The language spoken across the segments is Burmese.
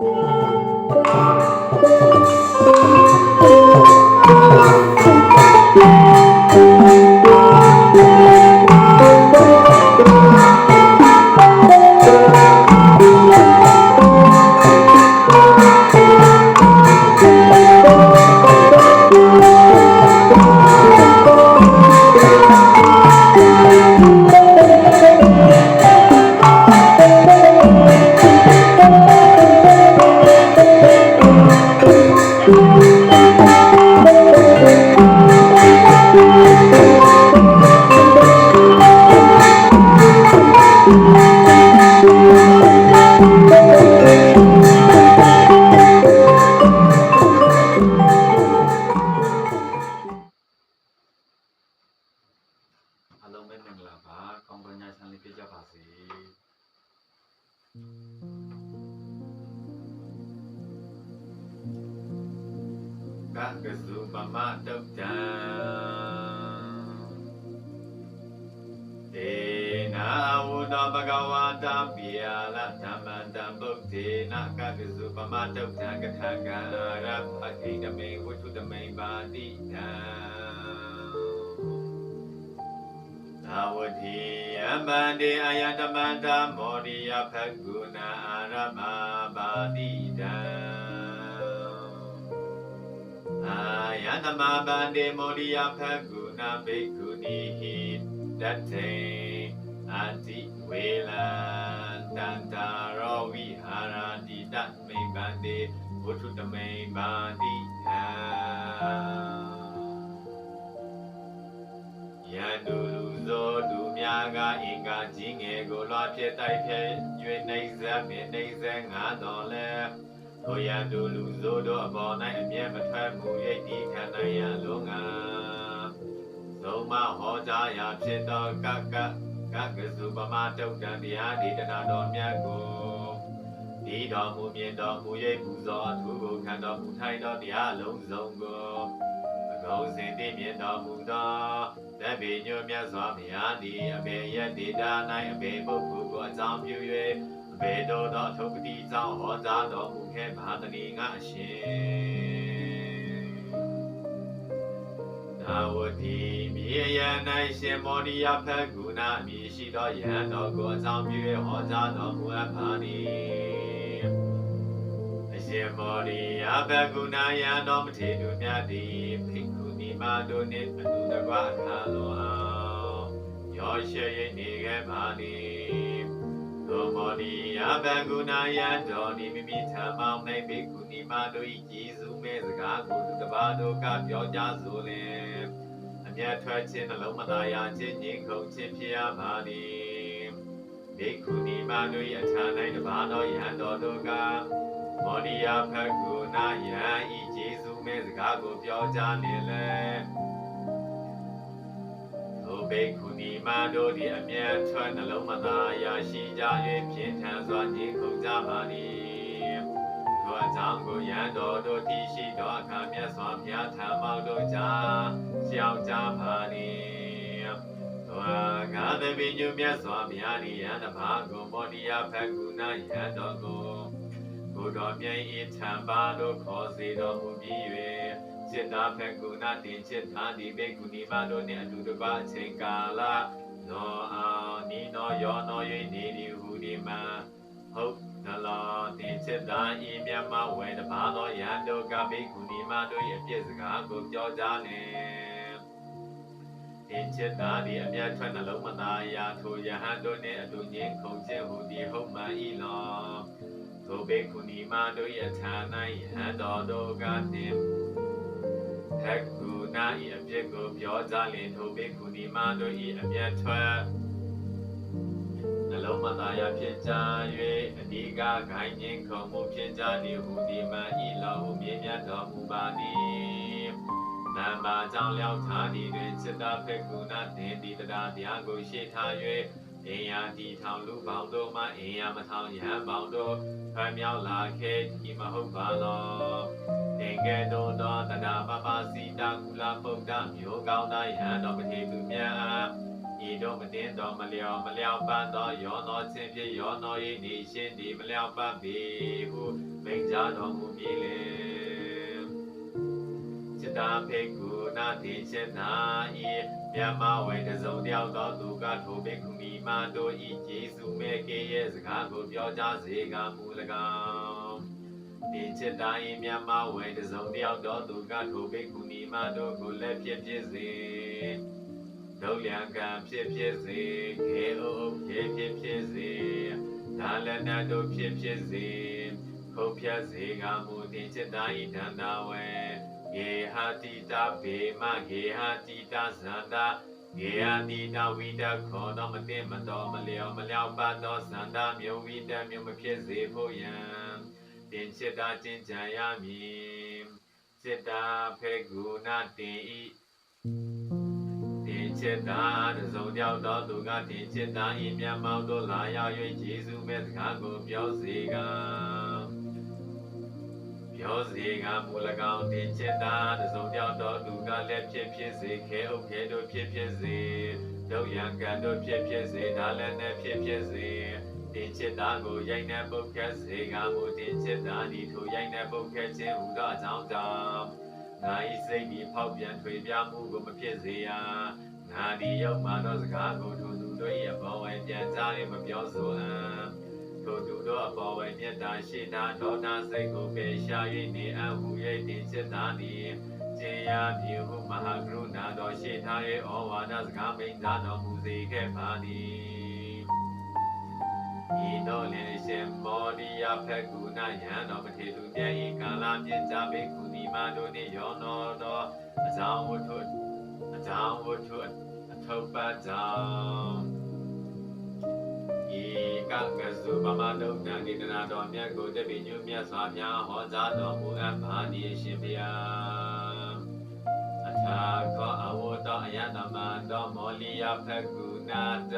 အား စုပမတုတ်တံကထကံရပခိတမေဝတ္ထုတမေပါတိတံသာဝတိယမန္တေအယတမန္တမောရိယဖကုဏအာရမပါတိတံအာယတမဗန္တေမောရိယဖကုဏဘိက္ခုနီဟိတတေအတိဝေလံ တန္တာရောဝိဟာရတိတမိဗန္တေဝတ္ထုတမိပါတိတံယံတူလူသောသူများကအင်္ဂါကြီးငယ်ကိုလွှာဖြစ်တိုက်ဖြဲ၍နှိမ့်ဆက်ပင်နှိမ့်ဆက်ငါတော်လဲထိုယံတူလူသောတို့အပေါ်၌အမျက်မထွက်မူ၍ဒီခန္ဓာယံလုံးငါသုံးမဟောကြားရာဖြစ်သောကက ကကစုပမတုတ်တံတရားဒေသနာတော်မြတ်ကိုဒီတော်မူမြင်တော်မူ၍ပူဇော်အထူးကိုခံတော်မူထိုင်သောတရားလုံးစုံကိုအကုန်စင်တည်မြင်တော်မူသောတဗ္ဗေညုမြတ်စွာဘုရားသည်အဘေယတေတာ၌အဘေပုဂ္ဂိုလ်ကိုအကြောင်းပြု၍အဘေတော်သောအထုပတိကြောင့်ဟောကြားတော်မူခဲ့ပါတည်းငါအရှင် သာဝတိမြေယံ၌ရှင်မောရိယဖက်ကုဏအမည်ရှိသောယဟန်တော်ကိုအကြောင်းပြု၍ဟောကြားတော်မူအပ်ပါသည်အရှင်မောရိယဖက်ကုဏယံတော်မထေရမြတ်သည်ဖိက္ခုနီမာတို့နှင့်အတူတကွအခါလွန်အောင်ရောရှေရိတ်နေခဲ့ပါသည် သောမောရိယဖက်ကုဏယံတော်ဒီမိမိထံမောင်း၌ဖိက္ခုနီမာတို့၏ကြီးစုမဲ့စကားကိုသူတစ်ပါးတို့ကပြောကြဆိုလျင်အမျက်ထွက်ခြင်းနှလုံးမသားရခြင်းငြိမ်ခုန်ခြင်းဖြစ်ရပါသည်ဒိက္ခုနီမတို့၏အထာ၌တပါးသောယဟန်တော်တို့ကမောရိယဖက်ကုဏယံဤဂျေစုမဲ့စကားကိုပြောကြားနေလေသော ဘိက္ခုနီမတို့သည်အမျက်ထွက်နှလုံးမသားရရှိကြ၍ပြင်းထန်စွာငြိမ်ခုန်ကြပါသည်သောအကြောင်းကိုယံတော်တို့တည်ရှိသောအခါမြတ်စွာဘုရားထံမောက်တို့ကြားရှောက်ကြပါသည်သောငါသဗ္ဗညုမြတ်စွာဘုရားဤယံတပါကိုမောတိယဖက်ကုဏယံတော်ကိုကိုတော်မြတ်ဤထံပါတို့ခေါ်စေတော်မူပြီး၍ จิตတာဖက်ကုဏတင်จิตတာဒီဘေကုဏီမတို့နှင့်အတူတကွအချိန်ကာလနောအောင်နိနောယောနော၍နေသည်ဟူဒီမှာဟုတ်နလောတင်จิตတာဤမြတ်မဝေတပါသောယံတို့ကဘေကုဏီမတို့၏အပြစ်စကားကိုပြောကြလင် တင်จิตတာဒီအမြတ်ထွက်နှလုံးမသားရာထိုယဟန်တို့နှင့်အတူငင်းခုန်ခြင်းဟူသည်ဟုတ်မှန်၏လောထိုဘေကုဏီမတို့၏အထာ၌ယဟန်တော်တို့ကနှင့် ထက်ကူနာ၏အပြစ်ကိုပြောကြလင်ထိုဘေကုဏီမတို့၏အမြတ်ထွက်နှလုံးမသားရာဖြစ်ကြ၍အဓိကဂိုင်းငင်းခုန်မှုဖြစ်ကြသည်ဟူသည်မှန်၏လောဟုမြင်မြတ်တော်မူပါသည်နံပါကြောင့်လျောက်ထားသည်တွင်จิตတဖေကုဏတင်ဒီတရားတရားကိုရှေ့ထား၍အင်ယာတီထောင်လူပေါင်းတို့မှအင်ယာမထောင်ယဟန်ပေါင်းတို့ဖမ်းမြောက်လာခဲ့ဒီမဟုတ်ပါလော သင်္ကေတောသောတရားပပစီတာကုလပုဒ္ဒမျိုးကောင်းသောယဟန်တော်ပတိသူမြတ်အားဤတို့မတင်တော်မလျော်မလျော်ပန်းသောယောနောချင်းဖြင့်ယောနော၏နေရှင်ဒီမလျော်ပန်းပြီဟုမိကြားတော်မူပြီလေจิตာဖေကုနာတိစေနာဤမြမဝေတစုံတယောက်သောသူကထိုဘိက္ခုနီမတို့ဤကျေစုမဲ့ကေရဲ့စကားကိုပြောကြစေကမူ၎င်း သင်ချစ်တိုင်းမြတ်မဝေတစုံတယောက်တော်သူကထိုဘိက္ခုနီမတို့ကိုလည်းဖြစ်ဖြစ်စေဒုလျံကံဖြစ်ဖြစ်စေခေဥဖြစ်ဖြစ်ဖြစ်စေဒါလနတို့ဖြစ်ဖြစ်စေခုတ်ဖြတ်စေကမူသင်ချစ်တိုင်းဒန္တာဝေဂေဟာတိတာဘေမဂေဟာတိတာဇန္တာဂေဟာတိတာဝိတခောတော်မသိမတော်မလျော်မလျောက်ပါသောဇန္တာမြုံဝိတမြုံမဖြစ်စေဖို့ယံ တင်စေတာကျင့်ကြံရမည်စေတာဖေကုဏတင်ဤတင်စေတာတစုံကြောက်သောသူကတင်စေတာဤမြတ်မောင်တို့လာရောက်၍ယေရှုမဲ့စကားကိုပြောစေကပြောစေကမူလကောင်တင်စေတာတစုံကြောက်သောသူကလည်းဖြစ်ဖြစ်စေခဲဥခဲတို့ဖြစ်ဖြစ်စေဒုယံကံတို့ဖြစ်ဖြစ်စေဒါလည်းနဲ့ဖြစ်ဖြစ်စေ တင်จิตာကိုရိုက်နှက်ပုတ်ခတ်စေကမူတင်จิตာဒီထိုရိုက်နှက်ပုတ်ခတ်ခြင်းဟူသောအကြောင်းကြောင့်ငါဤစိတ်ဒီဖောက်ပြန်ထွေပြမှုကိုမဖြစ်စေရငါဒီရောက်မှသောစကားကိုထိုသူတို့၏အပေါ်ဝဲပြန်ကြား၍မပြောဆိုအံ့ထိုသူတို့အပေါ်ဝဲမြတ်တာရှိတာဒေါသစိတ်ကိုပေရှာ၍နေအံ့ဟူ၍တင်จิตာသည်ကျေယာမြေဟုမဟာကရုဏာတော်ရှိထား၏ဩဝါဒစကားမိန်သားတော်မူစေခဲ့ပါသည် ဤတော်လည်းရှင်မောဒီယဖက်ကုဏယံတော်ပထေသူပြည့်ဤကာလမြင့်ကြပေကုဏီမတို့နှင့်ယောနောတော်အကြောင်းဝတ္ထုအကြောင်းဝတ္ထုအထုပ်ပတ်ကြောင့်ဤကကစုပမတုတ်တံဒီတနာတော်မြတ်ကိုတပိညုမြတ်စွာဘုရားဟောကြားတော်မူအပ်ပါသည်ရှင်ဘုရား အထာခောအဝတ္တအယတမန္တောမောလီယဖက်ကုဏတ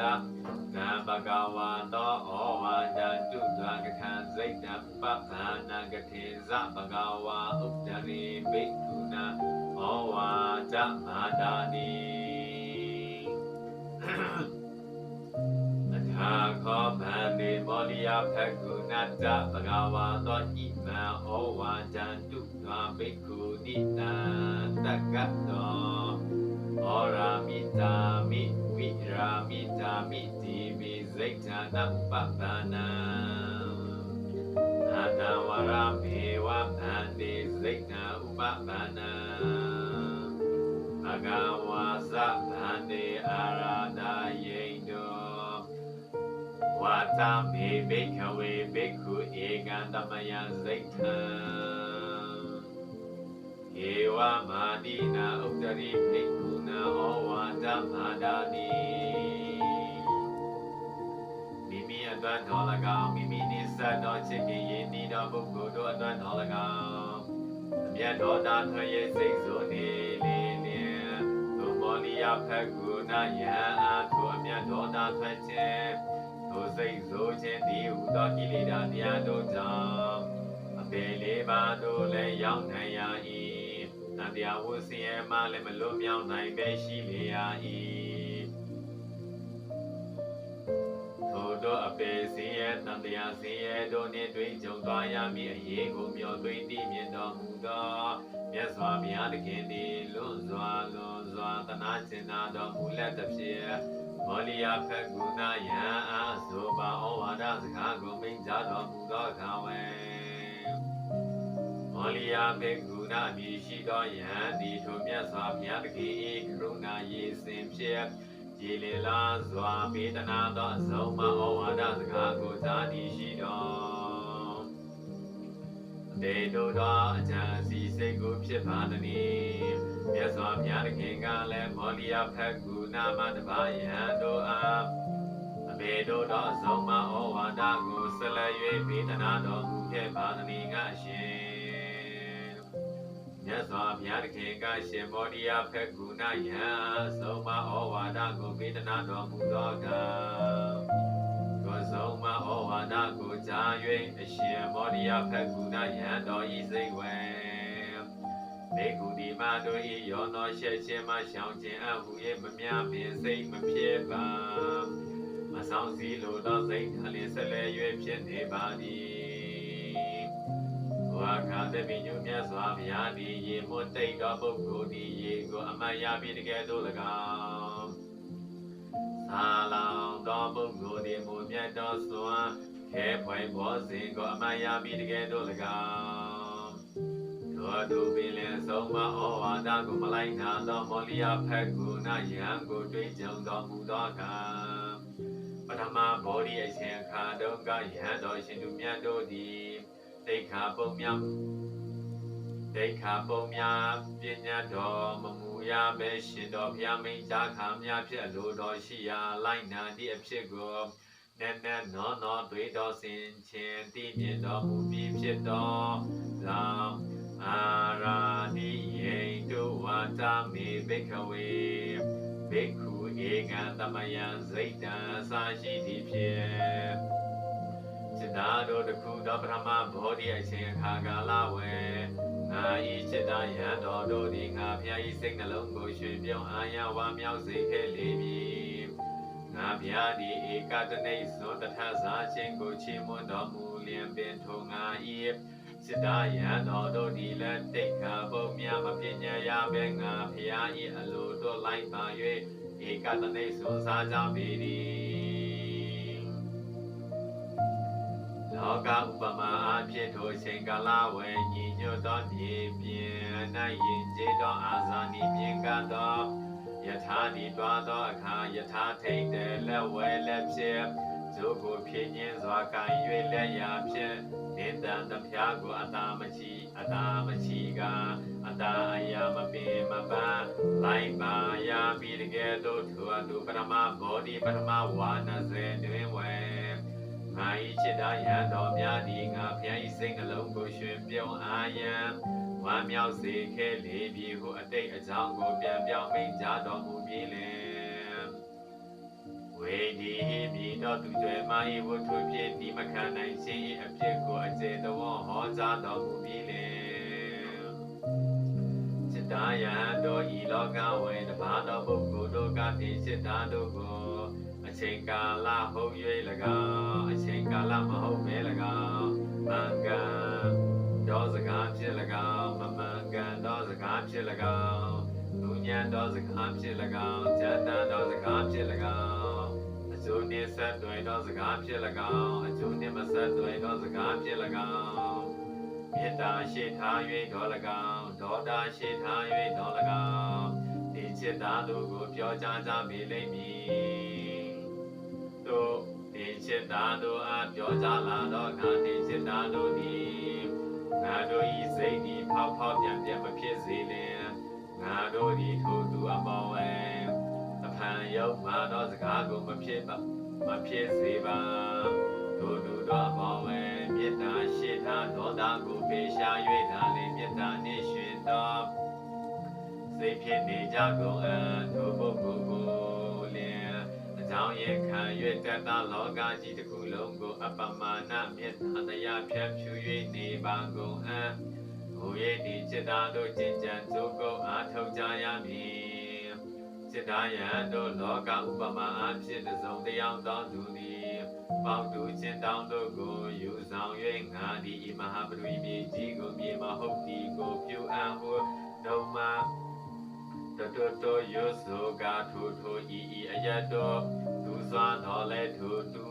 နာဘဂဝါသောဩဝါဒတုဒ္ဒကခံစိတ်တံပပ္ပနာကထေဇဘဂဝါဥဒ္ဒရိဘိက္ခုနာဩဝါဒမာတာနိ အထာခောဗန္တိမောလီယဖက်ကုဏတဘဂဝါသောဣမံဩဝါဒတုဒ္ဒဘိက္ခုနိတံတက္ကတောဩရာမိတာမိဝိရာမိတာမိတိမိစိတ်ဌာနဥပပ္ပနာအတဝရမေဝဗန္တိစိတ်ဌာဥပပ္ပနာဘဂဝါသဗ တမေဘိခဝေဘိက္ခုဧကံတမယစိတ်ထံဧဝမာတိနာဥတ္တရိဘိက္ခုနာဩဝါဒမာဒာနိမိမိအတွက်တော်၎င်းမိမိနိစ္စတော်ချစ်ခင်ရင်းနှီးတော်ပုဂ္ဂိုလ်တို့အတွက်တော်၎င်းအမျက်တော်တာထွေရဲ့စိတ်ဆိုနေလေနေသို့မောလိယဖက်ကုဏယံအားထိုအမျက်တော်တာထွေခြင်း သို့စိတ်ဆိုခြင်းဒီဟူသောကိလေသာတရားတို့ကြောင့်အပေလေးပါးတို့လည်းရောက်နိုင်ရ၏တန်တရားဝဆင်းရဲမှလည်းမလွတ်မြောက်နိုင်ပဲရှိလေရ၏ထိုတို့အပေစင်းရဲတန်တရားစင်းရဲတို့နှင့်တွေ့ကြုံသွားရမည်အရေးကိုမျှော်တွေးတည်မြင်တော်မူသောမြတ်စွာဘုရားသခင်သည်လွန်စွာလွန်စွာတနာကျင်နာတော်မူလက်တစ်ဖြစ် မောလီယာဖက်ကုဏယံအားဆိုပါဩဝါဒစကားကိုမိန့်ကြားတော်မူသောအခါဝေမောလီယာဖက်ကုဏမြည်ရှိသောယံဒီထိုမြတ်စွာဘုရားသခင်၏ကရုဏာရေစင်ဖြစ်ကြည်လင်လာစွာပေတနာသောအဆုံးမဩဝါဒစကားကိုကြားတည်ရှိတော်တေတုသောအကြံစီစိတ်ကိုဖြစ်ပါသည် မြတ်စွာဘုရားသခင်ကလည်းမောလီယာဖက်ကုဏမတပါယံတို့အားအဘေတို့သောအဆုံးမဩဝါဒကိုဆက်လက်၍ပေတနာတော်မူခဲ့ပါသည်ငါရှင်မြတ်စွာဘုရားသခင်ကရှင်မောဒီယာဖက်ကုဏယံဆုံးမဩဝါဒကိုပေတနာတော်မူသောအခါကိုဆုံးမဩဝါဒကိုကြား၍အရှင်မောဒီယာဖက်ကုဏယံတော်ဤစိတ်ဝဲ မေကုဒီမာတို့ဤယောနောရှက်ခြင်းမှရှောင်ခြင်းအဟု၏မမြပင်စိတ်မဖြစ်ပါမဆောင်စည်းလိုသောစိတ်ဓာလင်းဆက်လဲ၍ဖြစ်နေပါသည်ဩတပိညုမြတ်စွာဘုရားသည်ရေမွတ်တိတ်သောပုဂ္ဂိုလ်သည်ရေကိုအမှန်ရပြီးတကယ်သို့၎င်းသာလောင်သောပုဂ္ဂိုလ်သည်မူမြတ်သောစွမ်းခဲဖွယ်ဘောစဉ်ကိုအမှန်ရပြီးတကယ်သို့၎င်း သောသူပင်လင်ဆုံးမဩဝါဒကိုမလိုက်နာသောမောလီယာဖက်ကုနာယံကိုတွေးကြုံတော်မူသောအခါပထမဘောဓိအရှင်အခါတုန်းကယဟန်တော်ရှင်သူမြတ်တို့သည်ဒိဋ္ဌာပုံမြတ်ဒိဋ္ဌာပုံမြတ်ပညာတော်မမူရပဲရှင်တော်ဘုရားမိန့်ကြားခါမြတ်ဖြစ်လိုတော်ရှိရာလိုက်နာသည့်အဖြစ်ကိုနက်နက်နော်နော်တွေးတော်စင်ချင်းတည်မြင်တော်မူပြီးဖြစ်တော်လော င်းအာရာတိယေတုဝါတမေဘိခဝေဘိက္ခုဧကံတမယံစိတ်တံအစာရှိသည်ဖြင့်จิตาတို့တခုသောပထမဘောဓိအရှင်အခါကာလဝေငါဤจิตာယံတော်တို့သည်ငါဖျားဤစိတ်နှလုံးကိုရွှင်ပြောင်းအာရဝါမြောက်စေခဲ့လေမည်ငါဖျားသည်ဧကတနိဇောတထသာခြင်းကိုချီးမွမ်းတော်မူလျင်ပင်ထိုငါဤ စိတ္တယံတော်တို့ဒီလည်းတိတ်ခါပုံများမပညာရပဲငါဖျားဤအလိုတို့လိုက်ပါ၍ဧကတနိစွန်စားကြပေသည်လောကဥပမာအဖြစ်ထိုချိန်ကာလဝေညီညွတ်သောမြေပြင်၌ယင်ကျေသောအာဇာနိမြင်ကသောယထာဒီတွားသောအခါယထာထိတ်တဲ့လက်ဝဲလက်ဖြစ် ဇုကိုဖြည့်ညင်းစွာကံ၍လက်ရာဖြင့်နေတံတဖျားကိုအတာမချီအတာမချီကအတာအယာမပင်မပန်းလိုက်ပါယာပြီးတကယ်သို့သူအတူပထမဘောဓိပထမဝါနစေတွင်ဝဲငါဤจิตတယံတော်များသည်ငါဖျားဤစိတ်နှလုံးကိုရှင်ပြုံးအာယံဝမ်းမြောက်စေခဲ့လေပြီဟုအတိတ်အကြောင်းကိုပြန်ပြောင်းမိကြတော်မူပြီလေ ဝေဒီမည်တော်သူတွေမာဤဝတ္ထုဖြင့်ဒီမခံနိုင်စေ၏အဖြစ်ကိုအစေတဝဟောကြားတော်မူပြီးလေစိတ္တယံတို့ဤလောကဝေတဘာသောပုဂ္ဂိုလ်တို့ကတိစိတ္တတို့ကိုအချိန်ကာလဟုတ်၍၎င်းအချိန်ကာလမဟုတ်ပဲ၎င်းမင်္ဂတော်စကားဖြစ်၎င်းမမင်္ဂတော်စကားဖြစ်၎င်းလူညံတော်စကားဖြစ်၎င်းဇတန်တော်စကားဖြစ်၎င်း ကျိုးနှင့်ဆက်သွယ်တော်စကားဖြစ်၎င်းအကျိုးနှင့်မဆက်သွယ်တော်စကားဖြစ်၎င်းမေတ္တာရှိထား၍တော်၎င်းဒေါသရှိထား၍တော်၎င်းဒီจิตသားတို့ကိုပြောကြားကြပေလိမ့်မည်တို့ဒီจิตသားတို့အားပြောကြားလာတော့ငါဒီจิตသားတို့သည်ငါတို့ဤစိတ်သည်ဖောက်ဖောက်ပြန်ပြန်မဖြစ်စေလင်ငါတို့သည်ထိုသူအမောဝဲ အဖန်ယုတ်မာသောစကားကိုမဖြစ်ပါမဖြစ်စေပါတို့သူတော်အမောဝဲမေတ္တာရှိထားဒေါသကိုဖေရှား၍ဒါလည်းမေတ္တာနှင့်ရှင်တော်စိတ်ဖြစ်နေကြကုန်အံ့ထိုပုဂ္ဂိုလ်ကိုလင်အကြောင်းရခံ၍တတလောကကြီးတစ်ခုလုံးကို အပမာဏမေတ္တာတရားဖြန့်ဖြူ၍နေပါကုန်အံ့ဘုရားဒီจิตသားတို့ကျင့်ကြံကြိုးကုပ်အားထုတ်ကြရမည် จิตသားယံတို့လောကဥပမာအဖြစ်တစ်စုံတစ်ယောက်သောသူသည်ပေါတူခြင်းတောင်းတို့ကိုယူဆောင်၍ငါသည်ဤမဟာပရိမြေကြီးကိုမြေမဟုတ်ဒီကိုပြုအံ့ဟုဒုံမတတတောယောဆိုကာထိုထိုဤဤအယတတောသူစွာတော်လဲထိုသူ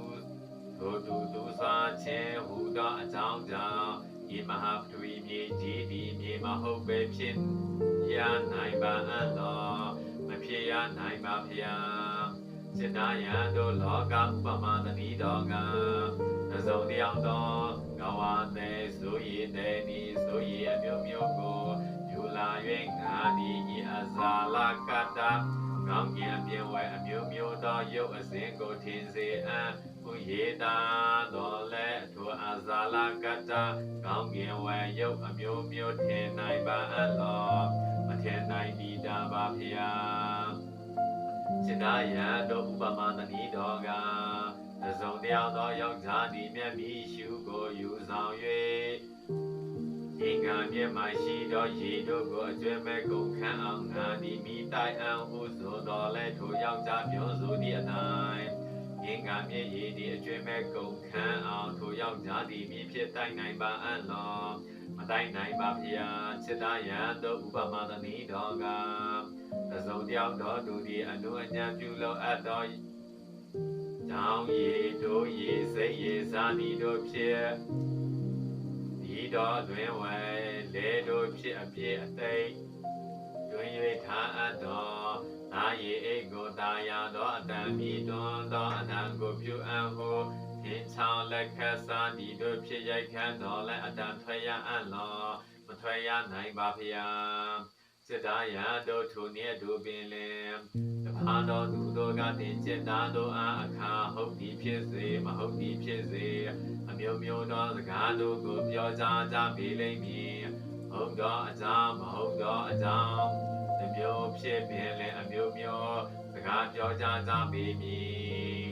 ထိုသူသူစွာခြင်းဟူသောအကြောင်းကြောင့်ဤမဟာပရိမြေကြီးသည်မြေမဟုတ်ပဲဖြစ်ရနိုင်ပါအပ်သောမ ဖြစ်ရနိုင်ပါဖျားစေတယံတို့လောကဥပမာတတိတော်ကသဇုံတယောက်သောကဝသေးဆိုရည်တဲ့ဒီဆိုရည်အမျိုးမျိုးကိုယူလာ၍ငါဒီဤအဇာလကတ္တကောင်းကင်အပြင်ဝဲအမျိုးမျိုးသောရုပ်အစဉ်ကိုထင်စေအံ့ဘုယေတာတော်လဲထိုအဇာလကတ္တကောင်းကင်ဝဲရုပ်အမျိုးမျိုးထင်နိုင်ပါအပ်လောမထင်နိုင်ဒီတာပါဖျားစိ တ္တယံတို့ဥပမာတဏီတော်ကသဇုံတယောက်သောယောက်ျားဒီမျက်မိရှုကိုယူဆောင်၍င်္ဂါမြတ်မှရှိသောရေတို့ကိုအကျွဲမဲ့ကုန်ခန်းအောင်ငါဒီမိတိုင်အောင်ဟုဆိုတော်လဲထိုယောက်ျားပြောဆိုသည့်အတိုင်းင်္ဂါမြတ်ရေဒီအကျွဲမဲ့ကုန်ခန်းအောင်ထိုယောက်ျားဒီမိဖြစ်တိုင်နိုင်ပါအံ့လောမတိုင်းနိုင်ပါဗျာစိတ္တယံတို့ဥပမာသနီတော်က သစုံတယောက်တော်သူဒီအနုအညံပြုလို့အပ်တော်ကြောင်းရည်တို့ရည်စိတ်ရည်စာနီတို့ဖြစ်ဒီတော်တွင်ဝဲလေတို့ဖြစ်အပြည့်အသိတွင်၍ထားအပ်တော်သာယေအိတ်ကိုတာယာတော်အတံမြည်တွန်းသောအနံကိုပြုအံ့ဟုသင်ချောင်းလက်ခတ်စာဒီတို့ဖြစ်ရိုက်ခတ်တော်လဲအတံထွက်ရအံ့လောမထွက်ရနိုင်ပါဖျား စိတ္တယာတို့ထုန်ရဲ့တို့ပင်လင်တဖာတော်သူတို့ကတင်จิตသားတို့အားအခါဟုတ်သည်ဖြစ်စေမဟုတ်သည်ဖြစ်စေအမျိုးမျိုးသောစကားတို့ကိုပြောကြကြပေလိမ့်မည်ဟုတ်သောအကြောင်းမဟုတ်သောအကြောင်းအမျိုးဖြစ်ပင်လင်အမျိုးမျိုးစကားပြောကြကြပေမည်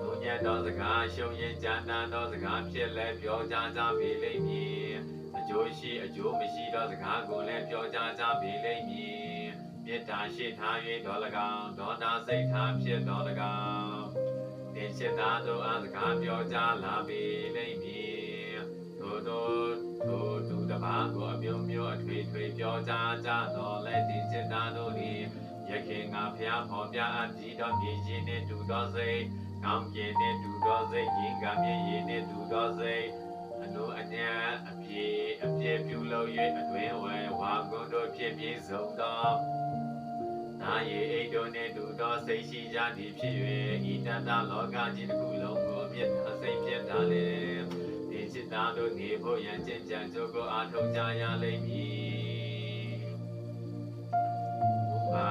သူညတ်သောစကားရှုံရင်ကြမ်းတမ်းသောစကားဖြစ်လဲပြောကြကြပေလိမ့်မည်အ ကျိုးရှိအကျိုးမရှိသောစကားကိုလည်းပြောကြကြပေလိမ့်မည်မေတ္တာရှိထား၍တော်၎င်းဒေါသစိတ်ထားဖြစ်တော်၎င်းတင်ရှိသားတို့အားစကားပြောကြလာပေလိမ့်မည်ထို့သောထိုသူတစ်ပါးကိုအမျိုးမျိုးအထွေထွေပြောကြကြတော်လဲတင်ရှိသားတို့သည်ယခင်ငါဖျားဖော်ပြအပ်ပြီးသောမြေကြီးနှင့်တူသောစိတ်ကောင်းကင်နှင့်တူသောစိတ်ရင်ကမြေကြီးနှင့်တူသောစိတ် အနုအညံအပြေအပြေပြုလုပ်၍အတွင်ဝဲဝါကုန်းတို့ဖြစ်ပြီးဆုံးသောနာယေအိတ်တို့နှင့်တူသောစိတ်ရှိကြသည်ဖြစ်၍ဤတတလောကကြီးတစ်ခုလုံးကိုမြတ်အစိတ်ဖြစ်တာလေဒီจิตသားတို့နေဖို့ရန်ကျင့်ကြံကြိုးကိုအားထုတ်ကြရလိမ့်မည်ဘာ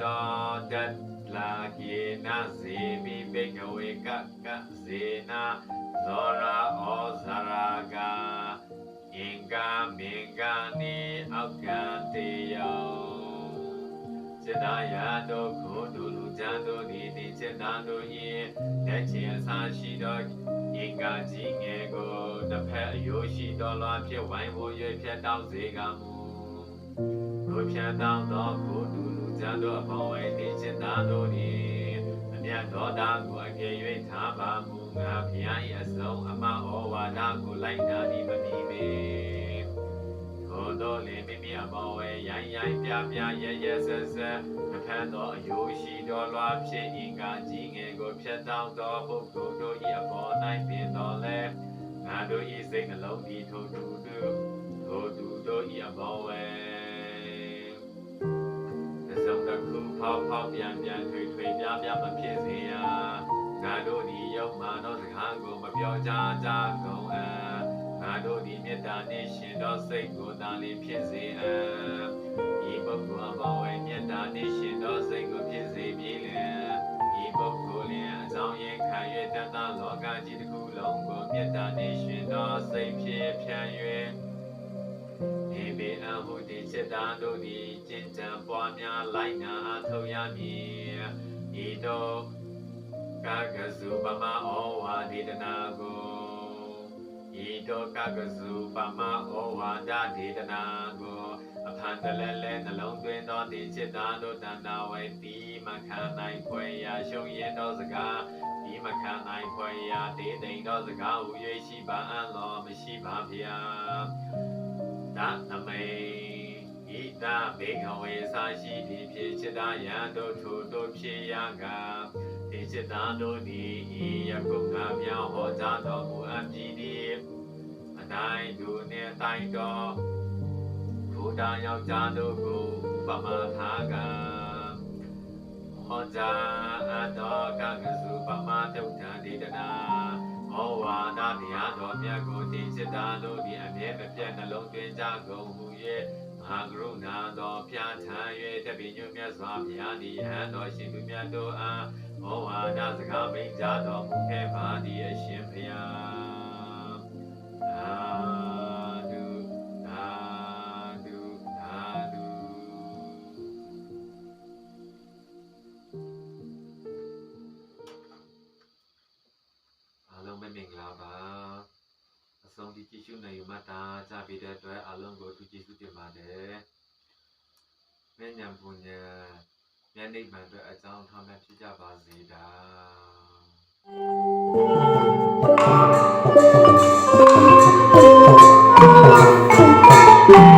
တော်တတ် လာကေနဇေမိဘေကဝေကကဇေနာဇောရာဩဇရာကာအင်္ဂမင်္ဂနိအောက်ကံတေယောစေတယာတို့ကိုဒုလူဇံတို့ဤတိစေတတို့ဤလက်ချင်အစာရှိသောအင်္ဂါကြီးငယ်ကိုတစ်ဖက်အယိုးရှိတော်လွာဖြစ်ဝိုင်းဝန်း၍ဖြတ်တောက်စေကမူ ကိုဖြတ်တောက်သောကိုဒုလူဇံတို့အပေါင်းဝဲတိစေတတို့ဤအမြတ်တော်တာကိုအကယ်၍ထားပါမူငါဖျား၏အစုံအမဩဝါဒကိုလိုက်နာသည်မမီပေထိုတော်လေမိမိအပေါင်းဝဲရိုင်းရိုင်းပြပြရဲရဲဆက်ဆက်တစ်ဖက်သောအယိုးရှိတော်လွာဖြစ်အင်္ဂါကြီးငယ်ကိုဖြတ်တောက်သောပုဂ္ဂိုလ်တို့၏အပေါ်၌ပင်တော်လဲငါတို့၏စိတ်နှလုံးသည်ထိုသူတို့ထိုသူတို့၏အပေါ ဖောက်ဖောက်ပြန်ပြန်ထွေထွေပြပြမဖြစ်စေရငါတို့ဒီရောက်မှတော့စကားကိုမပြောကြကြကုန်အံငါတို့ဒီမေတ္တာနှင့်ရှင်သောစိတ်ကိုသာလျှင်ဖြစ်စေအံဤပုဂ္ဂိုလ်အပေါင်းဝဲမေတ္တာနှင့်ရှင်သောစိတ်ကိုဖြစ်စေပြီလင်ဤပုဂ္ဂိုလ်လျင်အကြောင်းရင်ခံ၍တတ်သောလောကကြီးတစ်ခုလုံးကိုမေတ္တာနှင့်ရှင်သောစိတ်ဖြင့်ဖြန့်၍ နေပေအဟုတိစိတ္တတို့သည်ကျင့်ကြံပွားများလိုက်နာအထောက်ရမည်ဤတော့ကာကစုပမဩဝါဒေတနာကိုဤတော့ကာကစုပမဩဝါဒဒေတနာကိုအဖန်တလဲလဲနှလုံးသွင်းသောတိစိတ္တတို့တဏ္ဍဝေတိမခံနိုင်ဖွယ်ရာရှုံရင်သောစကားဒီမခံနိုင်ဖွယ်ရာတေတိန်သောစကားဟူ၍ရှိပါအံ့လောမရှိပါဗျာ တနမေဣတဘေကဝေစာရှိသည်ဖြစ်จิตာယံတို့ထိုတို့ဖြစ်ရကဒီจิตာတို့သည်ဤယခုငါမြောက်ဟောကြားတော်မူအပ်ပြီးသည်အတိုင်းသူနှင့်တိုင်းတော်ဘုရားယောက်ျားတို့ကိုပမာထားကဟောကြားအပ်တော်ကကစုပမာတုဋ္ဌာဒေတနာ ဩ ဝါဒတရားတော်မြတ်ကိုတင်စစ်တာတို့သည်အမြဲမပြတ်နှလုံးသွင်းကြကုန်မူ၍မဟာကရုဏာတော်ပြဋ္ဌာန်း၍တပိညုမြတ်စွာဘုရားသည်ဟန်တော်ရှင်သူမြတ်တို့အားဩဝါဒစကားမိန့်ကြားတော်မူခဲ့ပါသည်အရှင်ဘုရားသာ လုံးပဲမင်္ဂလာပါအဆုံးဒီကြည့်ရှုနိုင်မှတာကြပြီးတဲ့အတွက်အလုံးကိုသူကျေးဇူးတင်ပါတယ်မြတ်ဉာဏ်ပူဉာဏ်မြတ်နိဗ္ဗာန်အတွက်အကြောင်းထားမဲ့ဖြစ်ကြပါစေတာ။